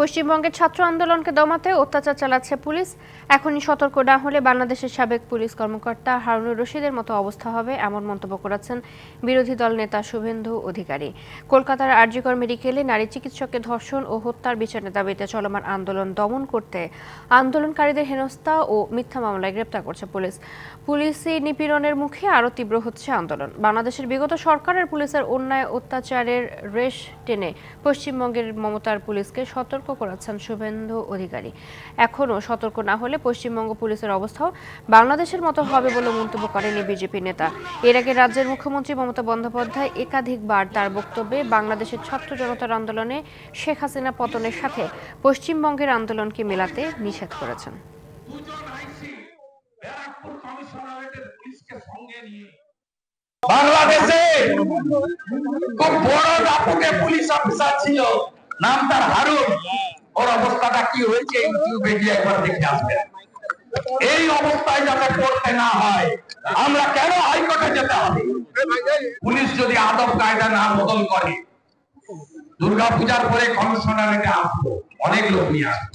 পশ্চিমবঙ্গের ছাত্র আন্দোলনকে দমাতে অত্যাচার চালাচ্ছে পুলিশ। এখনই সতর্ক না হলে বাংলাদেশের সাবেক পুলিশ কর্মকর্তা হারুনুর রশিদের মতো অবস্থা হবে এমন মন্তব্য করেছেন বিরোধী দল নেতা শুভেন্দু অধিকারী। কলকাতার আরজিকর মেডিকেলে নারী চিকিৎসককে ধর্ষণ ও হত্যার বিচারের দাবিতে চলমান আন্দোলন দমন করতে আন্দোলনকারীদের হেনস্থা ও মিথ্যা মামলায় গ্রেপ্তার করছে পুলিশ। পুলিশি নিপীড়নের মুখে আরও তীব্র হচ্ছে আন্দোলন। বাংলাদেশের বিগত সরকারের পুলিশের অন্যায় অত্যাচারের রেশ টেনে পশ্চিমবঙ্গের মমতার পুলিশকে সতর্ক করেছেন শুভেন্দু অধিকারী। এখনও সতর্ক না হলে পশ্চিমবঙ্গ পুলিশের অবস্থাও বাংলাদেশের মতো হবে বলে মন্তব্য করেন বিজেপি নেতা। এর আগে রাজ্যের মুখ্যমন্ত্রী মমতা বন্দ্যোপাধ্যায় একাধিকবার তার বক্তব্যে বাংলাদেশের ছাত্র জনতার আন্দোলনে শেখ হাসিনা পতনের সাথে পশ্চিমবঙ্গের আন্দোলনকে মেলাতে নিষেধ করেছেন। বাংলাদেশে খুব বড় দাপুটে পুলিশ অফিসার ছিল। নাম তার হারুন। ওর অবস্থাটা কি হয়েছে ইউটিউবে গিয়ে একবার দেখে আসবেন এই অবস্থায় যাতে পড়তে না হয়, আমরা কেন হাইকোর্টে যেতে হবে? পুলিশ যদি আদব কায়দা না বদল করে, দুর্গাপূজার পরে কমিশনারেটে আসব। অনেক লোক নিয়ে আসব।